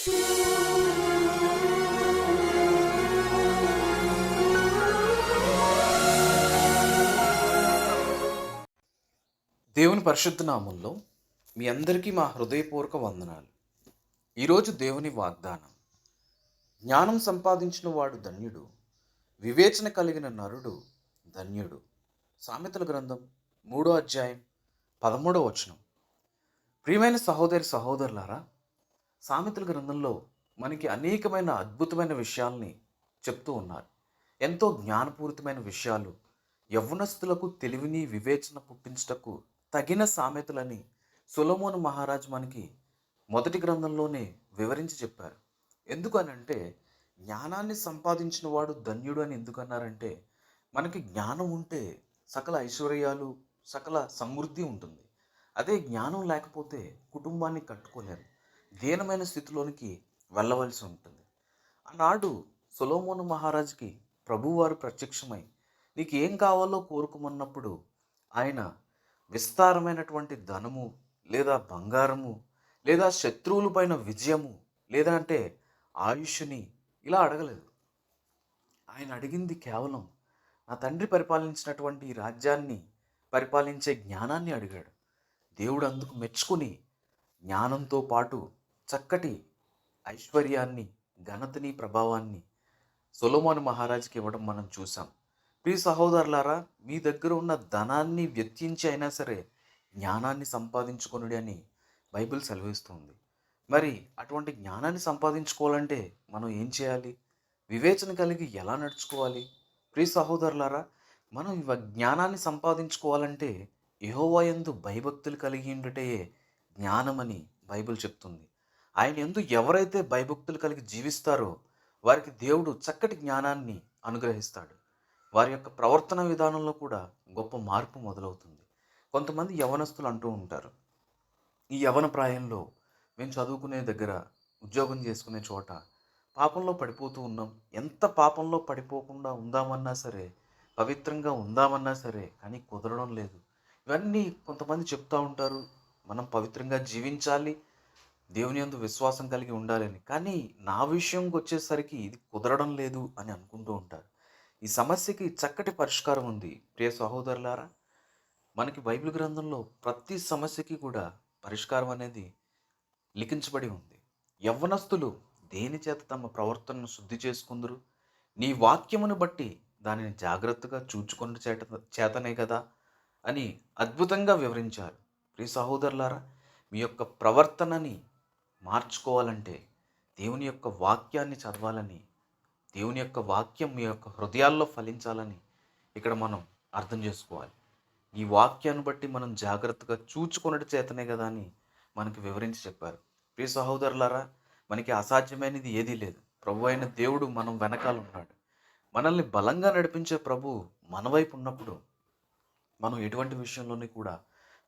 దేవుని పరిశుద్ధ నామంలో మీ అందరికీ మా హృదయపూర్వక వందనాలు. ఈరోజు దేవుని వాగ్దానం జ్ఞానం సంపాదించిన వాడు ధన్యుడు వివేచన కలిగిన నరుడు ధన్యుడు. సామెతల గ్రంథం మూడో అధ్యాయం పదమూడో వచనం. ప్రియమైన సహోదరి సహోదరులారా సామెతల గ్రంథంలో మనకి అనేకమైన అద్భుతమైన విషయాల్ని చెప్తూ ఉన్నారు. ఎంతో జ్ఞానపూరితమైన విషయాలు యవ్వనస్తులకు తెలివిని వివేచన పుట్టించటకు తగిన సామెతలని సులమోను మహారాజు మనకి మొదటి గ్రంథంలోనే వివరించి చెప్పారు. ఎందుకనంటే జ్ఞానాన్ని సంపాదించిన వాడు ధన్యుడు అని ఎందుకన్నారంటే మనకి జ్ఞానం ఉంటే సకల ఐశ్వర్యాలు సకల సమృద్ధి ఉంటుంది. అదే జ్ఞానం లేకపోతే కుటుంబాన్ని కట్టుకోలేరు. దీనమైన స్థితిలోనికి వెళ్ళవలసి ఉంటుంది. ఆనాడు సొలోమోను మహారాజుకి ప్రభువారు ప్రత్యక్షమై నీకు ఏం కావాలో కోరుకోమన్నప్పుడు ఆయన విస్తారమైనటువంటి ధనము లేదా బంగారము లేదా శత్రువులపైన విజయము లేదా అంటే ఆయుష్ని ఇలా అడగలేదు. ఆయన అడిగింది కేవలం నా తండ్రి పరిపాలించినటువంటి ఈ రాజ్యాన్ని పరిపాలించే జ్ఞానాన్ని అడిగాడు. దేవుడు అందుకు మెచ్చుకుని జ్ఞానంతో పాటు చక్కటి ఐశ్వర్యాన్ని ఘనతని ప్రభావాన్ని సొలోమోను మహారాజుకి ఇవ్వడం మనం చూసాం ప్రియ సహోదరులారా మీ దగ్గర ఉన్న ధనాన్ని వెచ్చించి అయినా సరే జ్ఞానాన్ని సంపాదించుకొనుడి అని బైబిల్ సెలవిస్తుంది. మరి అటువంటి జ్ఞానాన్ని సంపాదించుకోవాలంటే మనం ఏం చేయాలి? వివేచన కలిగి ఎలా నడుచుకోవాలి? ప్రియ సహోదరులారా మనం జ్ఞానాన్ని సంపాదించుకోవాలంటే యహోవాయందు భయభక్తులు కలిగి ఉండుటే జ్ఞానమని బైబిల్ చెప్తుంది. ఆయన ఎందు ఎవరైతే భయభక్తులు కలిగి జీవిస్తారో వారికి దేవుడు చక్కటి జ్ఞానాన్ని అనుగ్రహిస్తాడు. వారి యొక్క ప్రవర్తన విధానంలో కూడా గొప్ప మార్పు మొదలవుతుంది. కొంతమంది యవనస్తులు అంటూ ఉంటారు ఈ యవన ప్రాయంలో మేము చదువుకునే దగ్గర ఉద్యోగం చేసుకునే చోట పాపంలో పడిపోతూ ఉన్నాం. ఎంత పాపంలో పడిపోకుండా ఉందామన్నా సరే పవిత్రంగా ఉందామన్నా సరే కానీ కుదరడం లేదు. ఇవన్నీ కొంతమంది చెప్తూ ఉంటారు. మనం పవిత్రంగా జీవించాలి. దేవుని యందు విశ్వాసం కలిగి ఉండాలని. కానీ నా విషయంకి వచ్చేసరికి ఇది కుదరడం లేదు అని అనుకుంటూ ఉంటారు. ఈ సమస్యకి చక్కటి పరిష్కారం ఉంది. ప్రియ సహోదరులారా మనకి బైబిల్ గ్రంథంలో ప్రతి సమస్యకి కూడా పరిష్కారం అనేది లిఖించబడి ఉంది. యవ్వనస్తులు దేని చేత తమ ప్రవర్తనను శుద్ధి చేసుకుందరు? నీ వాక్యమును బట్టి దానిని జాగ్రత్తగా చూచుకున్న చేత చేతనే కదా? అని అద్భుతంగా వివరించారు. ప్రియ సహోదరులారా మీ యొక్క ప్రవర్తనని మార్చుకోవాలంటే దేవుని యొక్క వాక్యాన్ని చదవాలని దేవుని యొక్క వాక్యం మీ యొక్క హృదయాల్లో ఫలించాలని ఇక్కడ మనం అర్థం చేసుకోవాలి. ఈ వాక్యాన్ని బట్టి మనం జాగ్రత్తగా చూచుకున్నట్టు చేతనే కదా అని మనకి వివరించి చెప్పారు. ప్రియ సహోదరులారా మనకి అసాధ్యమైనది ఏదీ లేదు. ప్రభు అయిన దేవుడు మనం వెనకాల ఉన్నాడు. మనల్ని బలంగా నడిపించే ప్రభు మన వైపు ఉన్నప్పుడు మనం ఎటువంటి విషయంలోని కూడా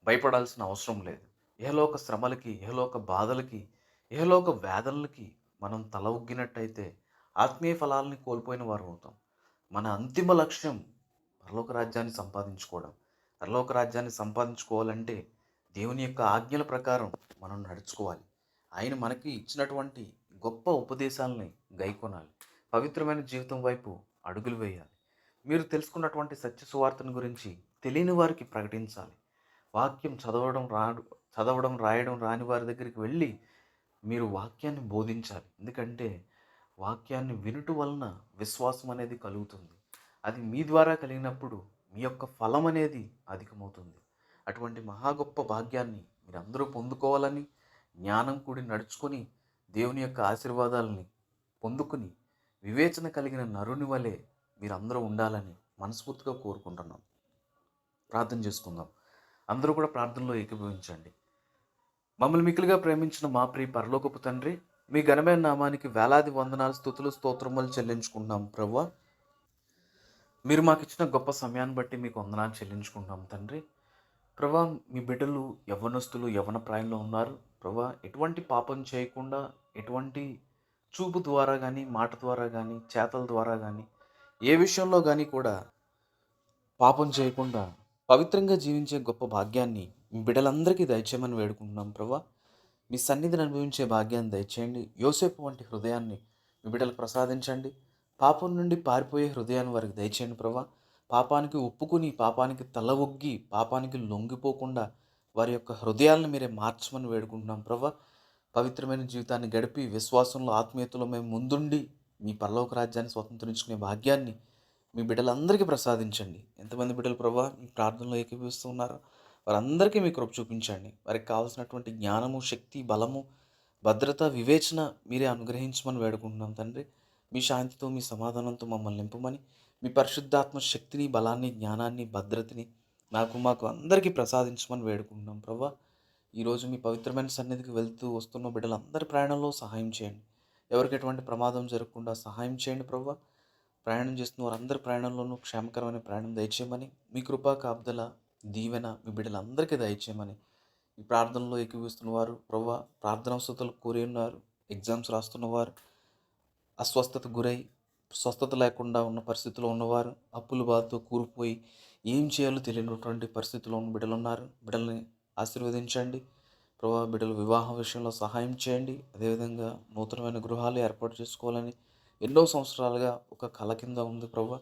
భయపడాల్సిన అవసరం లేదు. ఏలోక శ్రమలకి ఏలోక బాధలకి ఏలోక వేదనలకి మనం తల ఉగ్గినట్టయితే ఆత్మీయ ఫలాలని కోల్పోయిన వారు అవుతాం. మన అంతిమ లక్ష్యం పరలోక రాజ్యాన్ని సంపాదించుకోవడం. పరలోక రాజ్యాన్ని సంపాదించుకోవాలంటే దేవుని యొక్క ఆజ్ఞల ప్రకారం మనం నడుచుకోవాలి. ఆయన మనకి ఇచ్చినటువంటి గొప్ప ఉపదేశాలని గైకొనాలి. పవిత్రమైన జీవితం వైపు అడుగులు వేయాలి. మీరు తెలుసుకున్నటువంటి సత్య సువార్తను గురించి తెలియని వారికి ప్రకటించాలి. వాక్యం చదవడం రాడు చదవడం రాయడం రాని వారి దగ్గరికి వెళ్ళి మీరు వాక్యాన్ని బోధించాలి. ఎందుకంటే వాక్యాన్ని వినుట వలన విశ్వాసం అనేది కలుగుతుంది. అది మీ ద్వారా కలిగినప్పుడు మీ యొక్క ఫలం అనేది అధికమవుతుంది. అటువంటి మహా గొప్ప భాగ్యాన్ని మీరందరూ పొందుకోవాలని జ్ఞానం కూడి నడుచుకొని దేవుని యొక్క ఆశీర్వాదాలని పొందుకుని వివేచన కలిగిన నరుని వలె మీరందరూ ఉండాలని మనస్ఫూర్తిగా కోరుకుంటున్నాం. ప్రార్థన చేసుకుందాం. అందరూ కూడా ప్రార్థనలో ఏకీభవించండి. మమ్మల్ని మిక్కులుగా ప్రేమించిన మా ప్రియ పరలోకపు తండ్రి మీ ఘనమైన నామానికి వేలాది వందనాలు స్థుతులు స్తోత్రములు చెల్లించుకుంటున్నాం ప్రభా మీరు మాకు ఇచ్చిన గొప్ప సమయాన్ని బట్టి మీకు వందనాలు చెల్లించుకుంటాం తండ్రి. ప్రభా మీ బిడ్డలు యవ్వనస్తులు యవ్వన ప్రాయంలో ఉన్నారు. ప్రభా ఎటువంటి పాపం చేయకుండా ఎటువంటి చూపు ద్వారా కానీ మాట ద్వారా కానీ చేతల ద్వారా కానీ ఏ విషయంలో కానీ కూడా పాపం చేయకుండా పవిత్రంగా జీవించే గొప్ప భాగ్యాన్ని బిడ్డలందరికీ దయచేయమని వేడుకుంటున్నాం ప్రభా. మీ సన్నిధిని అనుభవించే భాగ్యాన్ని దయచేయండి. యోసేపు వంటి హృదయాన్ని మీ బిడ్డలు ప్రసాదించండి. పాపం నుండి పారిపోయే హృదయాన్ని వారికి దయచేయండి ప్రభా. పాపానికి ఒప్పుకుని పాపానికి తల ఒగ్గి పాపానికి లొంగిపోకుండా వారి యొక్క హృదయాలను మీరే మార్చమని వేడుకుంటున్నాం ప్రభా. పవిత్రమైన జీవితాన్ని గడిపి విశ్వాసంలో ఆత్మీయతలో మేము ముందుండి మీ పరలోక రాజ్యాన్ని స్వతంత్రించుకునే భాగ్యాన్ని మీ బిడ్డలందరికీ ప్రసాదించండి. ఎంతమంది బిడ్డలు ప్రభా మీ ప్రార్థనలో ఏకీభవిస్తూ ఉన్నారో వారందరికీ మీ కృప చూపించండి. వారికి కావాల్సినటువంటి జ్ఞానము శక్తి బలము భద్రత వివేచన మీరే అనుగ్రహించమని వేడుకుంటున్నాం తండ్రి. మీ శాంతితో మీ సమాధానంతో మమ్మల్ని నింపమని మీ పరిశుద్ధాత్మ శక్తిని బలాన్ని జ్ఞానాన్ని భద్రతని నాకు మాకు అందరికీ ప్రసాదించమని వేడుకుంటున్నాం ప్రభా. ఈరోజు మీ పవిత్రమైన సన్నిధికి వెళ్తూ వస్తున్న బిడ్డలందరి ప్రయాణంలో సహాయం చేయండి. ఎవరికి ఎటువంటి ప్రమాదం జరగకుండా సహాయం చేయండి ప్రభా. ప్రయాణం చేస్తున్న వారందరి ప్రయాణంలోనూ క్షేమకరమైన ప్రయాణం దయచేయమని మీ కృపా కాబ్దల దీవెన మీ బిడ్డలందరికీ దయచేయమని ఈ ప్రార్థనలో ఏకీవిస్తున్న వారు ప్రభా ప్రార్థన వసతులు కోరి ఉన్నారు ఎగ్జామ్స్ రాస్తున్నవారు అస్వస్థత గురై స్వస్థత లేకుండా ఉన్న పరిస్థితిలో ఉన్నవారు అప్పుల బాధతో కూరుకుపోయి ఏం చేయాలో తెలియనటువంటి పరిస్థితిలో ఉన్న బిడ్డలు ఉన్నారు బిడ్డల్ని ఆశీర్వదించండి. ప్రభా బిడ్డల వివాహం విషయంలో సహాయం చేయండి. అదేవిధంగా నూతనమైన గృహాలు ఏర్పాటు చేసుకోవాలని ఎన్నో సంవత్సరాలుగా ఒక కళ కింద ఉంది ప్రభా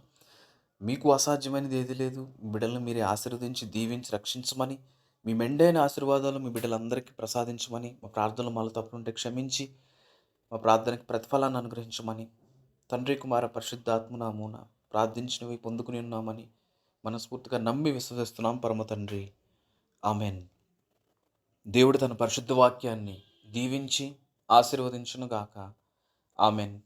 మీకు అసాధ్యమైనది ఏది లేదు. మీ బిడ్డలను మీరే ఆశీర్వదించి దీవించి రక్షించమని మీ మెండైన ఆశీర్వాదాలు మీ బిడ్డలందరికీ ప్రసాదించమని మా ప్రార్థనలు మాలో తప్పుంటే క్షమించి మా ప్రార్థనకి ప్రతిఫలాన్ని అనుగ్రహించమని తండ్రి కుమార పరిశుద్ధాత్మనామూన ప్రార్థించినవి పొందుకుని ఉన్నామని మనస్ఫూర్తిగా నమ్మి విశ్వసిస్తున్నాం. పరమ తండ్రి. ఆమెన్. దేవుడు తన పరిశుద్ధ వాక్యాన్ని దీవించి ఆశీర్వదించునుగాక. ఆమెన్.